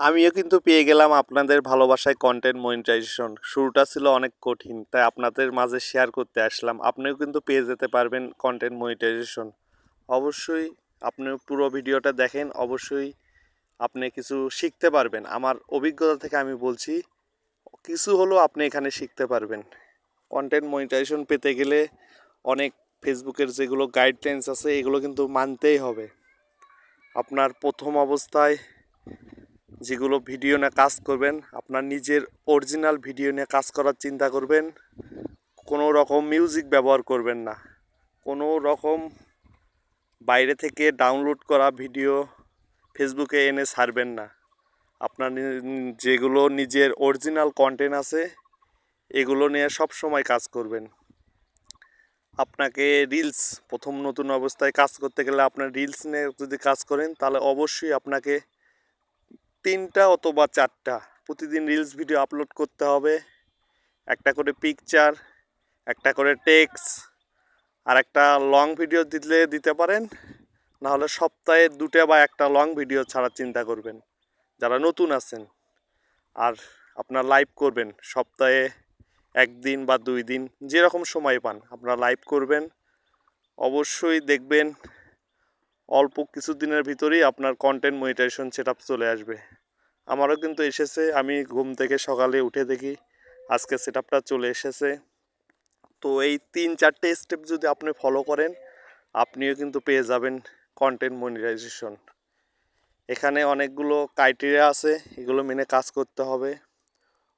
আমিও কিন্তু পেয়ে গেলাম আপনাদের ভালোবাসায় কন্টেন্ট মনিটাইজেশন শুরুটা ছিল অনেক কঠিন, তাই আপনাদের মাঝে শেয়ার করতে আসলাম। আপনিও কিন্তু পেয়ে যেতে পারবেন কন্টেন্ট মনিটাইজেশন অবশ্যই আপনি পুরো ভিডিওটা দেখেন, অবশ্যই আপনি কিছু শিখতে পারবেন। আমার অভিজ্ঞতা থেকে আমি বলছি, কিছু হলেও আপনি এখানে শিখতে পারবেন। কন্টেন্ট মনিটাইজেশন পেতে গেলে অনেক ফেসবুকের যেগুলো গাইডলাইন্স আছে, এগুলো কিন্তু মানতেই হবে। আপনার প্রথম অবস্থায় যেগুলো ভিডিও নিয়ে কাজ করবেন, আপনার নিজের অরিজিনাল ভিডিও নিয়ে কাজ করার চিন্তা করবেন, কোনো রকম মিউজিক ব্যবহার করবেন না। কোনো রকম বাইরে থেকে ডাউনলোড করা ভিডিও ফেসবুকে এনে ছাড়বেন না। আপনার যেগুলো নিজের অরিজিনাল কন্টেন্ট আছে, এগুলো নিয়ে সব সময় কাজ করবেন। আপনাকে রিলস প্রথম নতুন অবস্থায় কাজ করতে গেলে আপনার রিলস নিয়ে যদি কাজ করেন, তাহলে অবশ্যই আপনাকে তিনটা অথবা চারটা। প্রতিদিন রিলস ভিডিও আপলোড করতে হবে। একটা করে পিকচার একটা করে টেক্স আর একটা লং ভিডিও দিলে দিতে পারেন। নাহলে সপ্তাহে দুটো বা একটা লং ভিডিও ছাড়া চিন্তা করবেন। যারা নতুন আছেন, আর আপনার লাইভ করবেন, সপ্তাহে একদিন বা দুই দিন, যেরকম সময় পান, আপনারা লাইভ করবেন। অবশ্যই দেখবেন অল্প কিছু দিনের ভিতরেই আপনার কন্টেন্ট মনিটাইজেশন সেট চলে আসবে। আমারও কিন্তু এসেছে, আমি ঘুম থেকে সকালে উঠে দেখি আজকে সেট চলে এসেছে। তো এই তিন চারটে স্টেপ যদি আপনি ফলো করেন, আপনিও কিন্তু পেয়ে যাবেন কন্টেন্ট মনিটাইজেশন এখানে অনেকগুলো ক্রাইটেরিয়া আছে, এগুলো মেনে কাজ করতে হবে।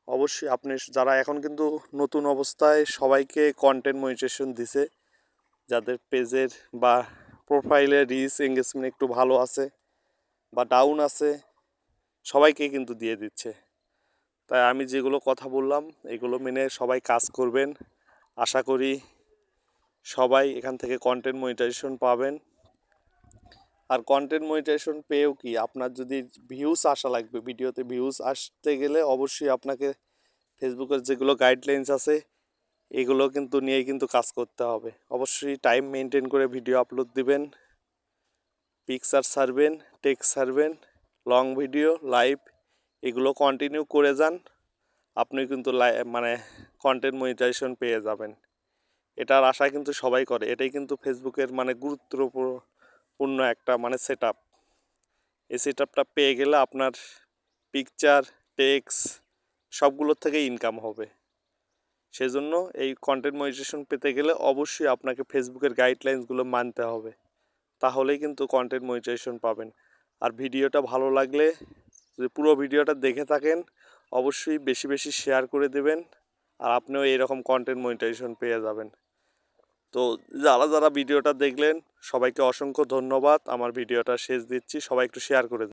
অবশ্যই আপনি যারা এখন কিন্তু নতুন অবস্থায় সবাইকে কন্টেন্ট মনিটাইজেশন দিছে, যাদের পেজের বা প্রোফাইলের রিচ এঙ্গেজমেন্ট একটু ভালো আছে বা ডাউন আছে, সবাইকে কিন্তু দিয়ে দিচ্ছে। তাই আমি যেগুলো কথা বললাম, এগুলো মেনে সবাই কাজ করবেন। আশা করি সবাই এখান থেকে কন্টেন্ট মনিটাইজেশন পাবেন। আর কন্টেন্ট মনিটাইজেশন পেয়েও কি? আপনার যদি ভিউজ আসা লাগবে, ভিডিওতে ভিউজ আসতে গেলে অবশ্যই আপনাকে ফেসবুকের যেগুলো গাইডলাইন্স আছে এগুলো কিন্তু নিয়েই কিন্তু কাজ করতে হবে। অবশ্যই টাইম মেনটেন করে ভিডিও আপলোড দিবেন পিকচার ছাড়বেন টেক্সট ছাড়বেন লং ভিডিও লাইভ এগুলো কন্টিনিউ করে যান, আপনি কিন্তু মানে কন্টেন্ট মনিটাইজেশন পেয়ে যাবেন। এটার আশা কিন্তু সবাই করে, এটাই কিন্তু ফেসবুকের মানে গুরুত্বপূর্ণ একটা মানে সেট আপ এই সেট আপটা পেয়ে গেলে আপনার পিকচার টেক্স সবগুলোর থেকে ইনকাম হবে। সেজন্য এই কন্টেন্ট মনিটাইজেশন পেতে গেলে অবশ্যই আপনাকে ফেসবুকের গাইডলাইন্সগুলো মানতে হবে। তাহলেই কিন্তু কন্টেন্ট মনিটাইজেশন পাবেন। আর ভিডিওটা ভালো লাগলে, যদি পুরো ভিডিওটা দেখে থাকেন, অবশ্যই বেশি বেশি শেয়ার করে দেবেন, আর আপনিও এরকম কন্টেন্ট মনিটাইজেশন পেয়ে যাবেন। তো যারা যারা ভিডিওটা দেখলেন, সবাইকে অসংখ্য ধন্যবাদ। আমার ভিডিওটা শেষ দিচ্ছি, সবাই একটু শেয়ার করে